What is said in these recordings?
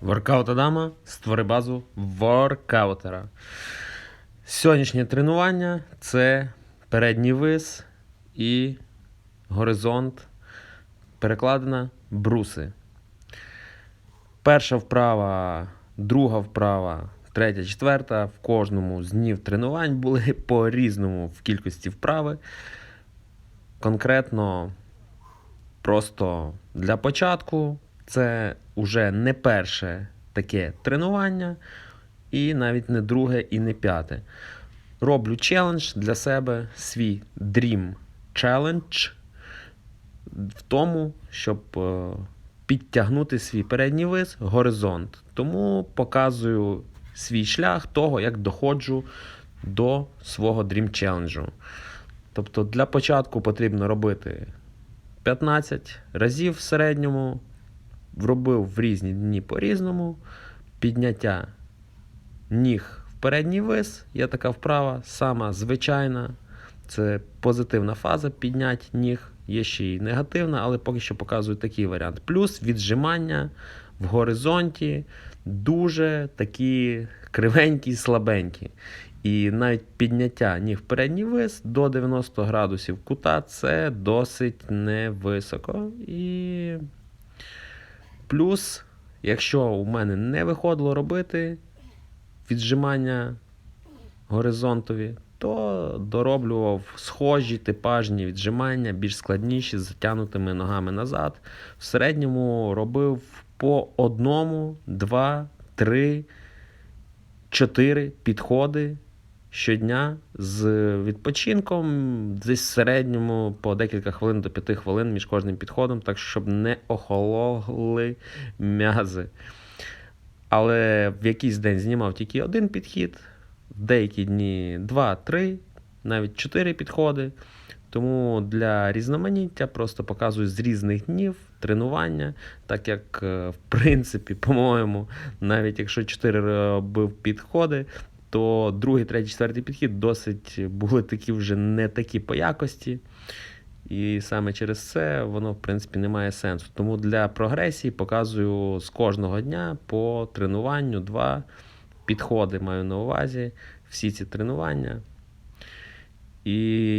Воркаут Адама створи базу воркаутера. Сьогоднішнє тренування це передній вис і горизонт. Перекладена бруси. Перша вправа, друга вправа, третя, четверта. В кожному з днів тренувань були по-різному в кількості вправи. Конкретно Просто для початку це вже не перше таке тренування, і навіть не друге і не п'яте. Роблю челендж для себе, свій Dream Challenge в тому, щоб е, підтягнути свій передній вис, горизонт. Тому показую свій шлях того, як доходжу до свого Dream Challenge. Тобто для початку потрібно робити 15 разів в середньому, робив в різні дні по-різному. Підняття ніг в передній вис, є така вправа, сама звичайна. Це позитивна фаза піднять ніг, є ще й негативна, але поки що показую такий варіант. Плюс віджимання в горизонті дуже такі кривенькі, слабенькі. І навіть підняття ніг в передній вис до 90 градусів кута це досить невисоко. І плюс, якщо у мене не виходило робити віджимання горизонтові, то дороблював схожі типажні віджимання, більш складніші, з затягнутими ногами назад. В середньому робив по одному, два, три, чотири підходи щодня з відпочинком, десь в середньому по декілька хвилин до 5 хвилин між кожним підходом, так щоб не охололи м'язи. Але в якийсь день знімав тільки один підхід, в деякі дні 2-3, навіть 4 підходи. Тому для різноманіття просто показую з різних днів тренування, так як, е, в принципі, по-моєму, навіть якщо 4 робив підходи, то другий, третій, четвертий підхід досить були такі вже не такі по якості. І саме через це воно, в принципі, не має сенсу. Тому для прогресії показую з кожного дня по тренуванню два підходи маю на увазі всі ці тренування. І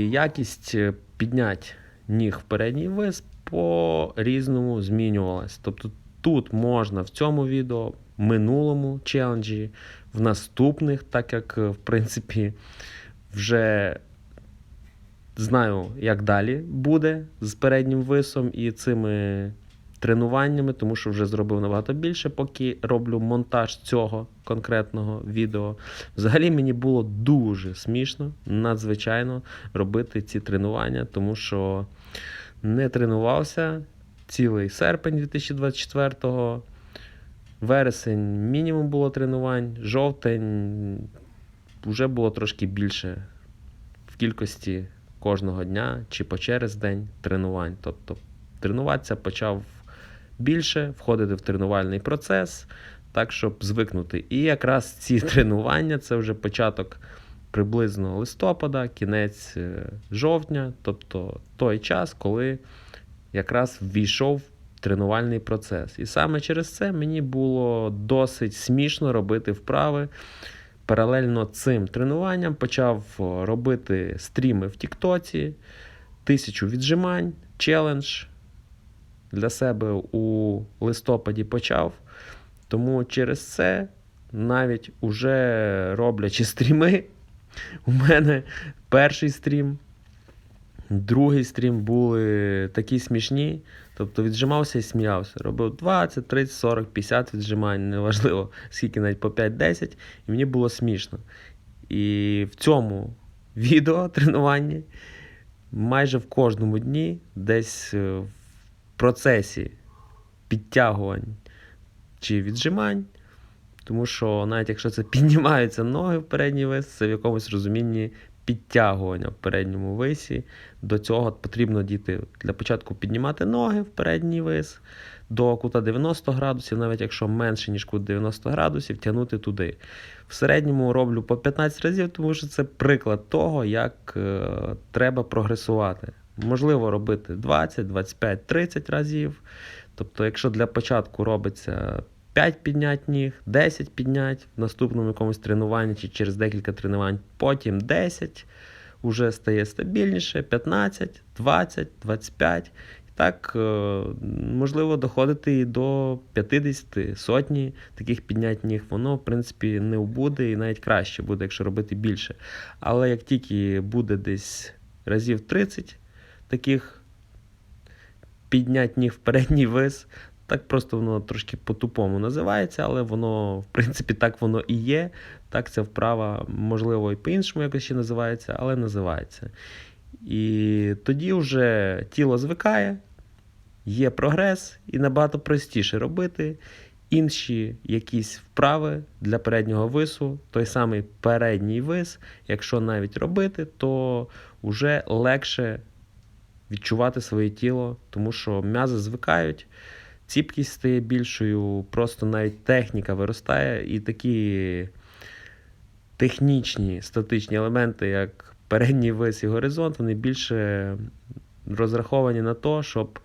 якість піднять ніг в передній вис по-різному змінювалась. Тобто тут можна в цьому відео, минулому челенджі, в наступних, так як, в принципі, вже знаю, як далі буде з переднім висом і цими тренуваннями, тому що вже зробив набагато більше, поки роблю монтаж цього конкретного відео. Взагалі мені було дуже смішно, надзвичайно робити ці тренування, тому що не тренувався цілий серпень 2024-го. Вересень мінімум було тренувань, жовтень вже було трошки більше в кількості кожного дня чи по через день тренувань. Тобто тренуватися почав більше, входити в тренувальний процес, так, щоб звикнути. І якраз ці тренування це вже початок приблизно листопада, кінець е, жовтня, тобто той час, коли якраз ввійшов тренувальний процес. І саме через це мені було досить смішно робити вправи. Паралельно цим тренуванням почав робити стріми в Тіктоці, тисячу віджимань, челендж для себе у листопаді почав. Тому через це, навіть уже роблячи стріми, у мене перший стрім, другий стрім були такі смішні. Тобто віджимався і сміявся. Робив 20, 30, 40, 50 віджимань, неважливо, скільки навіть по 5-10, і мені було смішно. І в цьому відео тренуванні майже в кожному дні, десь е, в процесі підтягувань чи віджимань, тому що навіть якщо це піднімаються ноги в передній вес, це в якомусь розумінні підтягування в передньому висі. До цього потрібно діти для початку піднімати ноги в передній вис до кута 90 градусів, навіть якщо менше, ніж кут 90 градусів, тягнути туди. В середньому роблю по 15 разів, тому що це приклад того, як е, треба прогресувати. Можливо робити 20, 25, 30 разів. Тобто, якщо для початку робиться 5 піднять ніг, 10 піднять в наступному якомусь тренуванні чи через декілька тренувань, потім 10, вже стає стабільніше, 15, 20, 25. І так, е, можливо, доходити і до 50, сотні таких піднять ніг. Воно, в принципі, не буде і навіть краще буде, якщо робити більше. Але як тільки буде десь разів 30 таких піднять ніг в передній вис, так просто воно трошки по-тупому називається, але воно, в принципі, так воно і є. Так ця вправа, можливо, і по-іншому якось ще називається, але називається. І тоді вже тіло звикає, є прогрес, і набагато простіше робити інші якісь вправи для переднього вису, той самий передній вис, якщо навіть робити, то вже легше відчувати своє тіло, тому що м'язи звикають, ціпкість стає більшою, просто навіть техніка виростає, і такі технічні статичні елементи, як передній вис і горизонт, вони більше розраховані на те, щоб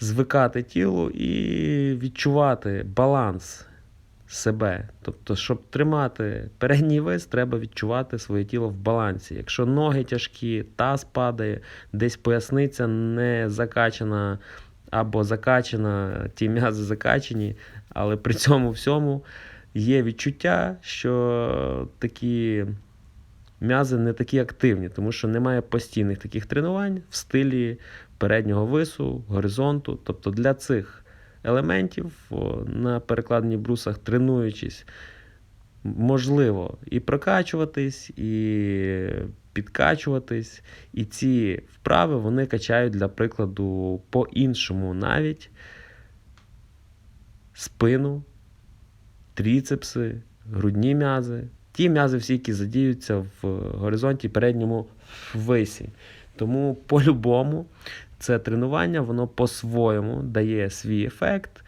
звикати тілу і відчувати баланс себе. Тобто, щоб тримати передній вис, треба відчувати своє тіло в балансі. Якщо ноги тяжкі, таз падає, десь поясниця не закачана або закачана, ті м'язи закачені, але при цьому всьому є відчуття, що такі м'язи не такі активні, тому що немає постійних таких тренувань в стилі переднього вису, горизонту. Тобто для цих елементів на перекладенні брусах, тренуючись, можливо і прокачуватись, і підкачуватись. І ці вправи вони качають, для прикладу, по-іншому навіть спину, тріцепси, грудні м'язи. Ті м'язи всі, які задіються в горизонті передньому висі. Тому по-любому це тренування, воно по-своєму дає свій ефект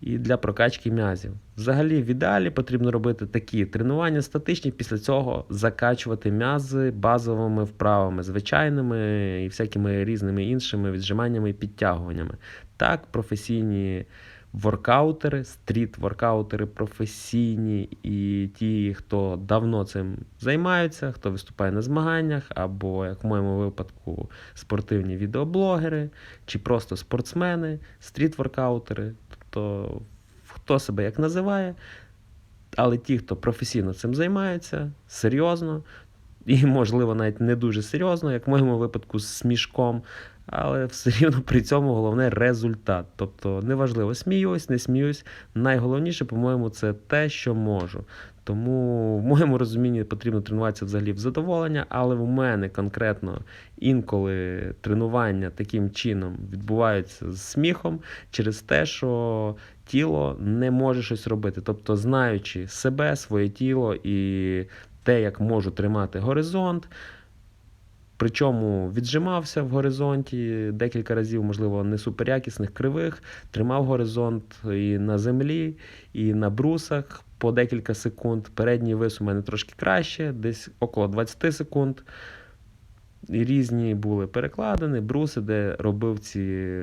і для прокачки м'язів. Взагалі, в ідеалі потрібно робити такі тренування статичні, після цього закачувати м'язи базовими вправами, звичайними і всякими різними іншими віджиманнями і підтягуваннями. Так, професійні воркаутери, стріт-воркаутери професійні і ті, хто давно цим займаються, хто виступає на змаганнях, або, як в моєму випадку, спортивні відеоблогери, чи просто спортсмени, стріт-воркаутери. Тобто, хто себе як називає, але ті, хто професійно цим займається, серйозно. І, можливо, навіть не дуже серйозно, як в моєму випадку з смішком, але все рівно при цьому головне результат. Тобто, неважливо, сміюсь, не сміюсь. Найголовніше, по-моєму, це те, що можу. Тому, в моєму розумінні, потрібно тренуватися взагалі в задоволення, але в мене конкретно інколи тренування таким чином відбуваються з сміхом через те, що тіло не може щось робити. Тобто, знаючи себе, своє тіло і те, як можу тримати горизонт. Причому віджимався в горизонті декілька разів, можливо, не суперякісних, кривих, тримав горизонт і на землі, і на брусах по декілька секунд. Передній вис у мене трошки краще, десь около 20 секунд. І різні були перекладини, бруси, де робив ці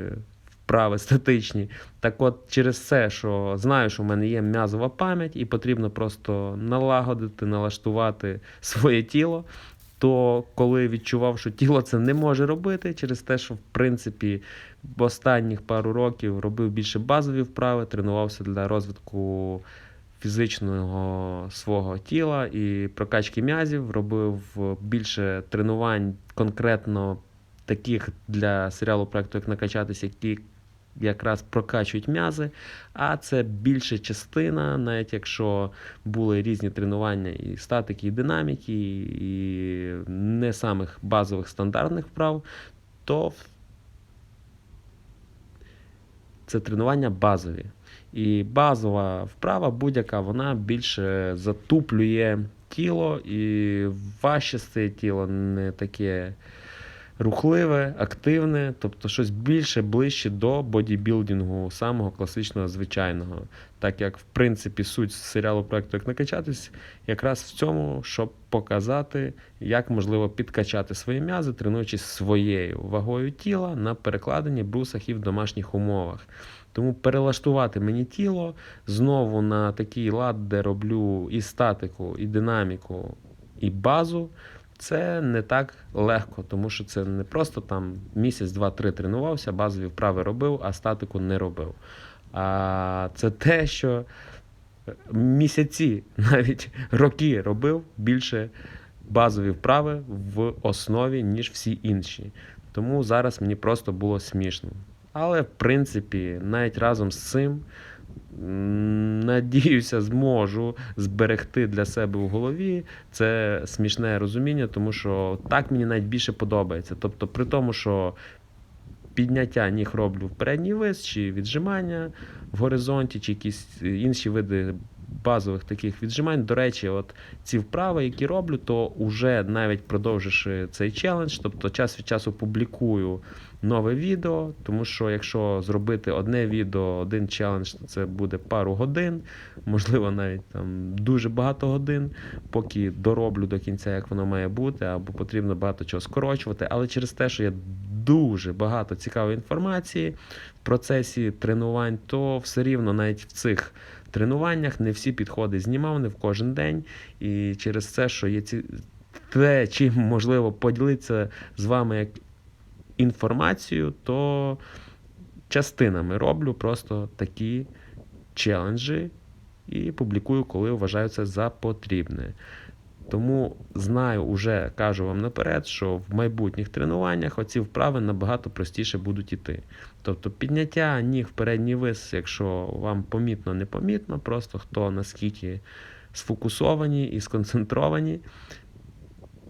вправи статичні. Так от, через це, що знаю, що в мене є м'язова пам'ять, і потрібно просто налагодити, налаштувати своє тіло то коли відчував, що тіло це не може робити, через те, що в принципі в останніх пару років робив більше базові вправи, тренувався для розвитку фізичного свого тіла і прокачки м'язів, робив більше тренувань конкретно таких для серіалу проекту, як накачатися, які якраз прокачують м'язи, а це більша частина, навіть якщо були різні тренування і статики, і динаміки, і не самих базових стандартних вправ, то це тренування базові. І базова вправа будь-яка, вона більше затуплює тіло, і важче стає тіло не таке рухливе, активне, тобто щось більше ближче до бодібілдингу, самого класичного, звичайного. Так як, в принципі, суть серіалу проекту як накачатись, якраз в цьому, щоб показати, як можливо підкачати свої м'язи, тренуючись своєю вагою тіла на перекладенні брусах і в домашніх умовах. Тому перелаштувати мені тіло знову на такий лад, де роблю і статику, і динаміку, і базу. Це не так легко, тому що це не просто там місяць, два-три тренувався, базові вправи робив, а статику не робив. А це те, що місяці, навіть роки робив більше базові вправи в основі, ніж всі інші. Тому зараз мені просто було смішно. Але в принципі, навіть разом з цим, надіюся, зможу зберегти для себе в голові це смішне розуміння, тому що так мені навіть більше подобається. Тобто, при тому, що підняття ніг роблю в передній вис, чи віджимання в горизонті, чи якісь інші види базових таких віджимань. До речі, от ці вправи, які роблю, то вже навіть продовживши цей челендж, тобто час від часу публікую нове відео, тому що якщо зробити одне відео, один челендж, то це буде пару годин, можливо, навіть там дуже багато годин, поки дороблю до кінця, як воно має бути, або потрібно багато чого скорочувати. Але через те, що я дуже багато цікавої інформації в процесі тренувань, то все рівно навіть в цих тренуваннях не всі підходи знімав, не в кожен день. І через це, що є ці те, чим можливо поділитися з вами як інформацію, то частинами роблю просто такі челенджі і публікую, коли вважаю це за потрібне. Тому знаю, уже кажу вам наперед, що в майбутніх тренуваннях оці вправи набагато простіше будуть іти. Тобто підняття ніг в передній вис, якщо вам помітно, непомітно, просто хто наскільки сфокусовані і сконцентровані,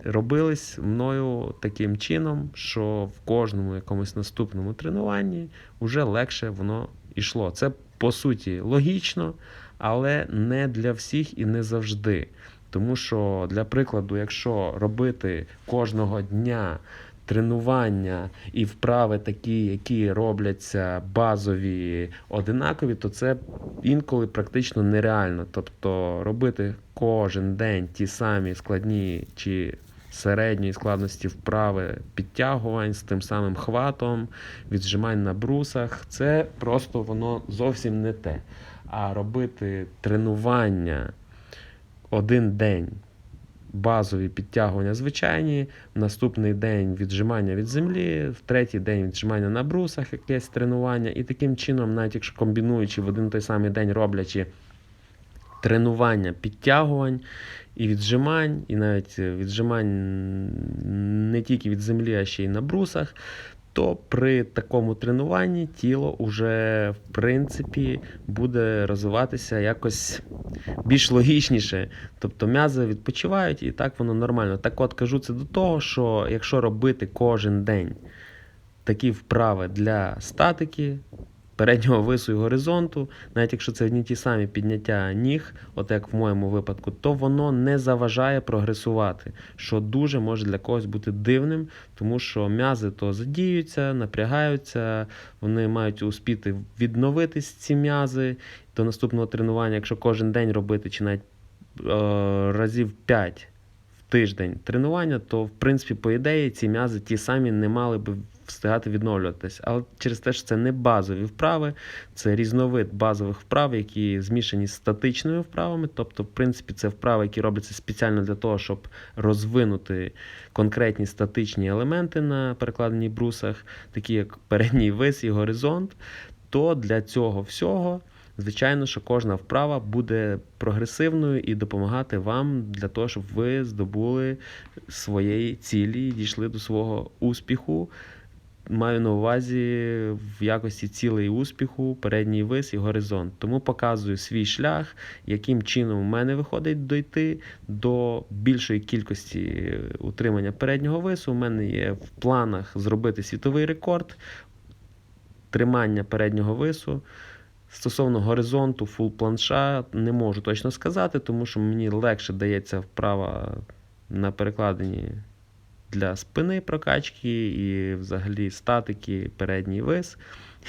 робились мною таким чином, що в кожному якомусь наступному тренуванні вже легше воно йшло. Це по суті логічно, але не для всіх і не завжди. Тому що, для прикладу, якщо робити кожного дня тренування і вправи такі, які робляться базові одинакові, то це інколи практично нереально. Тобто робити кожен день ті самі складні чи середньої складності вправи підтягувань з тим самим хватом, віджимань на брусах, це просто воно зовсім не те. А робити тренування один день базові підтягування звичайні, наступний день віджимання від землі, в третій день віджимання на брусах, якесь тренування. І таким чином, навіть якщо комбінуючи в один той самий день роблячи тренування підтягувань і віджимань, і навіть віджимань не тільки від землі, а ще й на брусах, то при такому тренуванні тіло вже в принципі буде розвиватися якось більш логічніше. Тобто м'язи відпочивають і так воно нормально. Так от кажу це до того, що якщо робити кожен день такі вправи для статики, переднього вису і горизонту, навіть якщо це одні ті самі підняття ніг, от як в моєму випадку, то воно не заважає прогресувати, що дуже може для когось бути дивним, тому що м'язи то задіються, напрягаються, вони мають успіти відновитись ці м'язи. До наступного тренування, якщо кожен день робити, чи навіть е, разів 5 в тиждень тренування, то в принципі, по ідеї, ці м'язи ті самі не мали би встигати відновлюватись. Але через те, що це не базові вправи, це різновид базових вправ, які змішані з статичними вправами. Тобто, в принципі, це вправи, які робляться спеціально для того, щоб розвинути конкретні статичні елементи на перекладеній брусах, такі як передній вис і горизонт. То для цього всього. Звичайно, що кожна вправа буде прогресивною і допомагати вам для того, щоб ви здобули своєї цілі і дійшли до свого успіху. Маю на увазі в якості цілей успіху, передній вис і горизонт. Тому показую свій шлях, яким чином у мене виходить дойти до більшої кількості утримання переднього вису. У мене є в планах зробити світовий рекорд тримання переднього вису. Стосовно горизонту, фул планша, не можу точно сказати, тому що мені легше дається вправа на перекладенні для спини прокачки і взагалі статики, передній вис.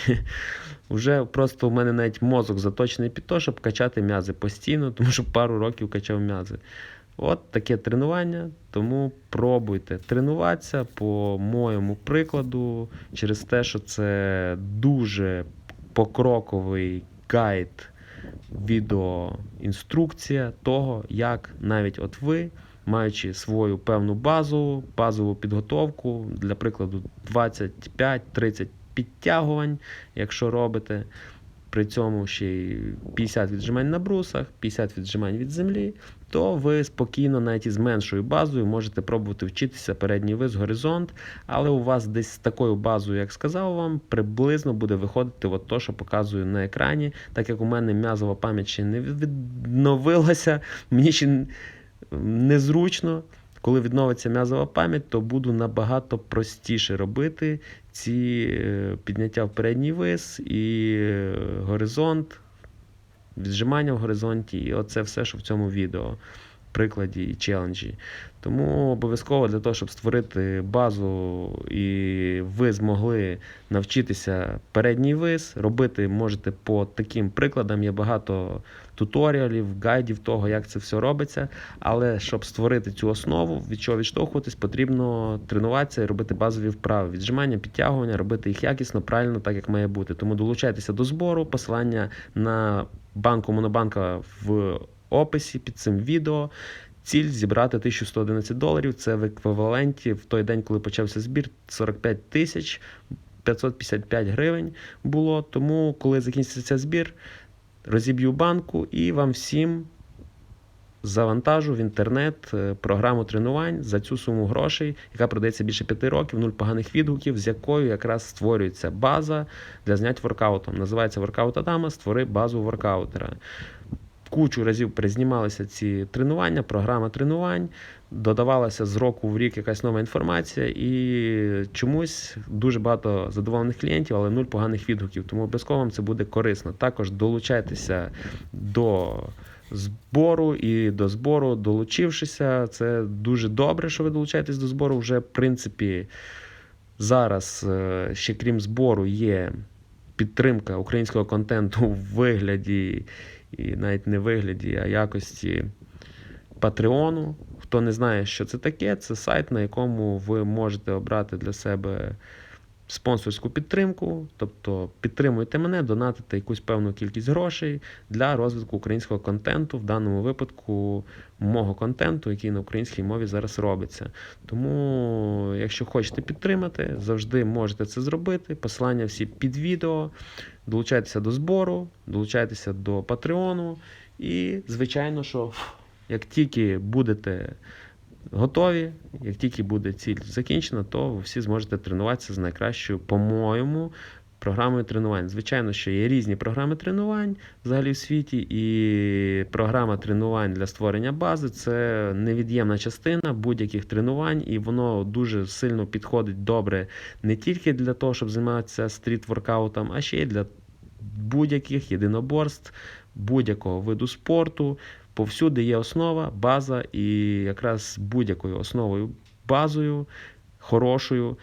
Вже просто у мене навіть мозок заточений під те, щоб качати м'язи постійно, тому що пару років качав м'язи. От таке тренування, тому пробуйте тренуватися по моєму прикладу, через те, що це дуже покроковий гайд, відеоінструкція того, як навіть от ви, маючи свою певну базу, базову підготовку, для прикладу, 25-30 підтягувань, якщо робите. При цьому ще й 50 віджимань на брусах, 50 віджимань від землі, то ви спокійно, навіть із меншою базою, можете пробувати вчитися передній вис, горизонт, але у вас десь з такою базою, як сказав вам, приблизно буде виходити от то, що показую на екрані. Так як у мене м'язова пам'ять ще не відновилася, мені ще незручно. Коли відновиться м'язова пам'ять, то буду набагато простіше робити ці е, підняття в передній вис і е, горизонт, віджимання в горизонті, і оце все, що в цьому відео, прикладі і челенджі. Тому обов'язково для того, щоб створити базу і ви змогли навчитися передній вис, робити можете по таким прикладам. Є багато туторіалів, гайдів того, як це все робиться. Але щоб створити цю основу, від чого відштовхуватись, потрібно тренуватися і робити базові вправи, віджимання, підтягування, робити їх якісно, правильно, так як має бути. Тому долучайтеся до збору, посилання на банку Монобанка в описі під цим відео. Ціль зібрати 1111 доларів. Це в еквіваленті в той день, коли почався збір, 45 тисяч 555 гривень було. Тому, коли закінчиться збір, розіб'ю банку і вам всім завантажу в інтернет е, програму тренувань за цю суму грошей, яка продається більше 5 років, нуль поганих відгуків, з якою якраз створюється база для знять воркаутом. Називається воркаут Адама, створи базу воркаутера. Кучу разів перезнімалися ці тренування, програма тренувань, додавалася з року в рік якась нова інформація, і чомусь дуже багато задоволених клієнтів, але нуль поганих відгуків. Тому обов'язково вам це буде корисно. Також долучайтеся до збору і до збору, долучившися. Це дуже добре, що ви долучаєтесь до збору. Вже, в принципі, зараз е, ще крім збору є підтримка українського контенту в вигляді, і навіть не вигляді, а якості Патреону. Хто не знає, що це таке, це сайт, на якому ви можете обрати для себе спонсорську підтримку, тобто підтримуйте мене, донатите якусь певну кількість грошей для розвитку українського контенту, в даному випадку мого контенту, який на українській мові зараз робиться. Тому, якщо хочете підтримати, завжди можете це зробити. Посилання всі під відео. Долучайтеся до збору, долучайтеся до Патреону. І, звичайно, що як тільки будете готові. Як тільки буде ціль закінчена, то ви всі зможете тренуватися з найкращою, по-моєму, програмою тренувань. Звичайно, що є різні програми тренувань взагалі в світі, і програма тренувань для створення бази це невід'ємна частина будь-яких тренувань, і воно дуже сильно підходить добре не тільки для того, щоб займатися стріт-воркаутом, а ще й для будь-яких єдиноборств, будь-якого виду спорту. Повсюди є основа, база, і якраз будь-якою основою, базою хорошою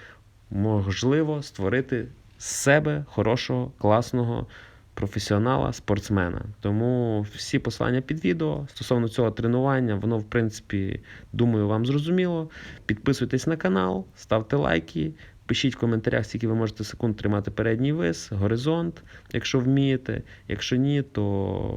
можливо створити з себе хорошого, класного професіонала, спортсмена. Тому всі послання під відео стосовно цього тренування, воно, в принципі, думаю, вам зрозуміло. Підписуйтесь на канал, ставте лайки. Пишіть в коментарях, скільки ви можете секунд тримати передній вис, горизонт, якщо вмієте. Якщо ні, то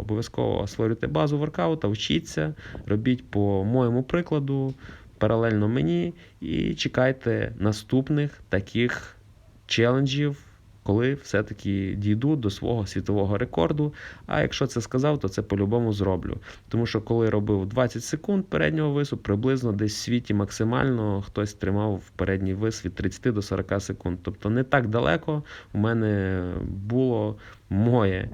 обов'язково створюйте базу воркаута, вчіться, робіть по моєму прикладу, паралельно мені, і чекайте наступних таких челенджів, коли все-таки дійду до свого світового рекорду. А якщо це сказав, то це по-любому зроблю. Тому що коли робив 20 секунд переднього вису, приблизно десь в світі максимально хтось тримав передній вис від 30 до 40 секунд. Тобто не так далеко у мене було моє.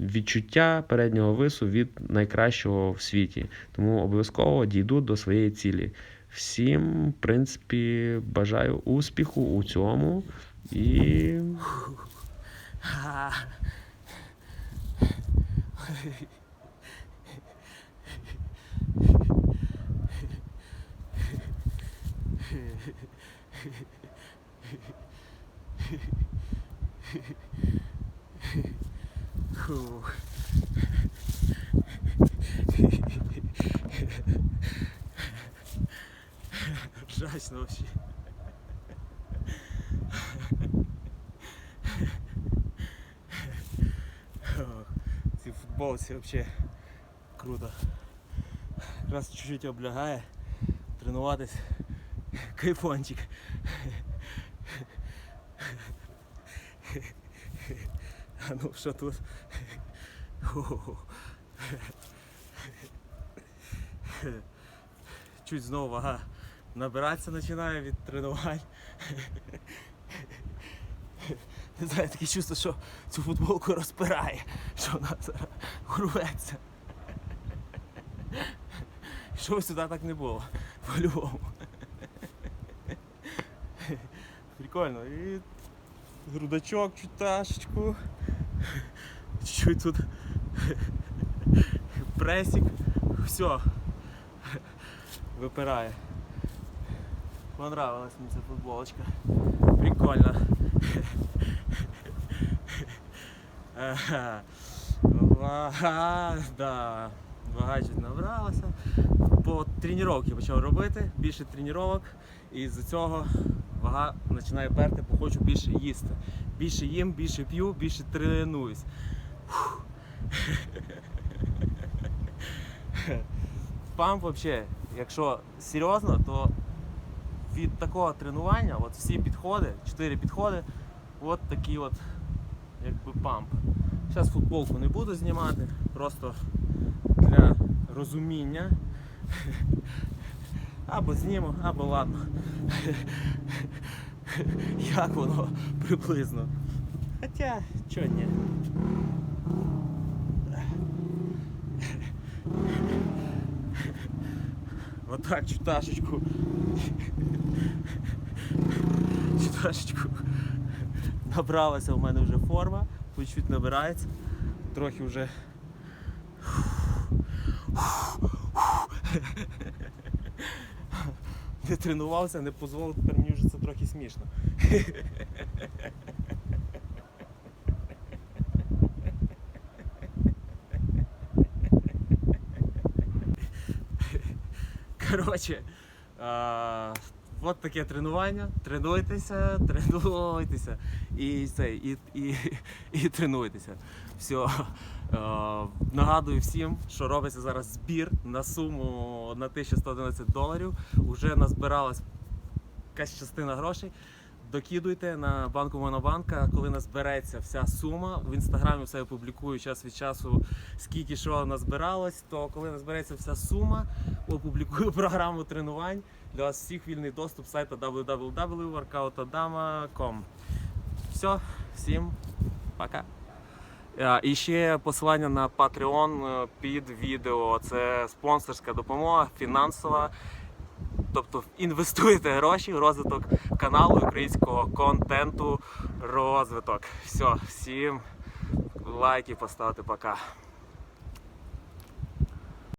Відчуття переднього вису від найкращого в світі. Тому обов'язково дійду до своєї цілі. Всім, в принципі, бажаю успіху у цьому і. Фу. Жасть вообще. Футболці взагалі круто. Якраз чуть-чуть облягає. Тренуватись. Кайфончик. А ну що тут? Чуть знову вага набиратися починає від тренувань. Не знаю, таке чувство, що цю футболку розпирає, що вона зараз рветься. Що сюди так не було, по-любому. Прикольно. І грудачок, чуташечку. Чуть тут пресик. Все. Випирає. Понравилась мені ця футболочка. Прикольно. Ага. Вага, да. Вага чуть набралася. По тренуванні почав робити, більше тренувань, і з цього вага починає перти, бо хочу більше їсти. Більше їм, більше п'ю, більше тренуюсь. Фух. Взагалі, якщо серйозно, то від такого тренування, от всі підходи, 4 підходи, от такий от якби памп. Зараз футболку не буду знімати, просто для розуміння. Або зніму, або ладно. Як воно приблизно. Хоча, чого ні. Отак чуташечку. Чуташечку. Набралася у мене вже форма, чуть-чуть набирається. Трохи вже. Не тренувався, не дозволив, тепер мені вже це трохи смішно. Коротше, от таке тренування. Тренуйтеся, тренуйтеся. І, це, і, і, і тренуйтеся. Все. Нагадую всім, що робиться зараз збір на суму на 1111 доларів. Уже назбиралась якась частина грошей. Докидуйте на банку Монобанка, коли назбереться вся сума. В інстаграмі все я публікую час від часу, скільки що назбиралось, то коли назбереться вся сума, опублікую програму тренувань. Для вас всіх вільний доступ сайту www.workoutadama.com. Все, всім пока. І ще посилання на Patreon е, під відео. Це спонсорська допомога, фінансова. Тобто інвестуєте гроші в розвиток каналу українського контенту, розвиток. Все, всім лайки поставити, пока.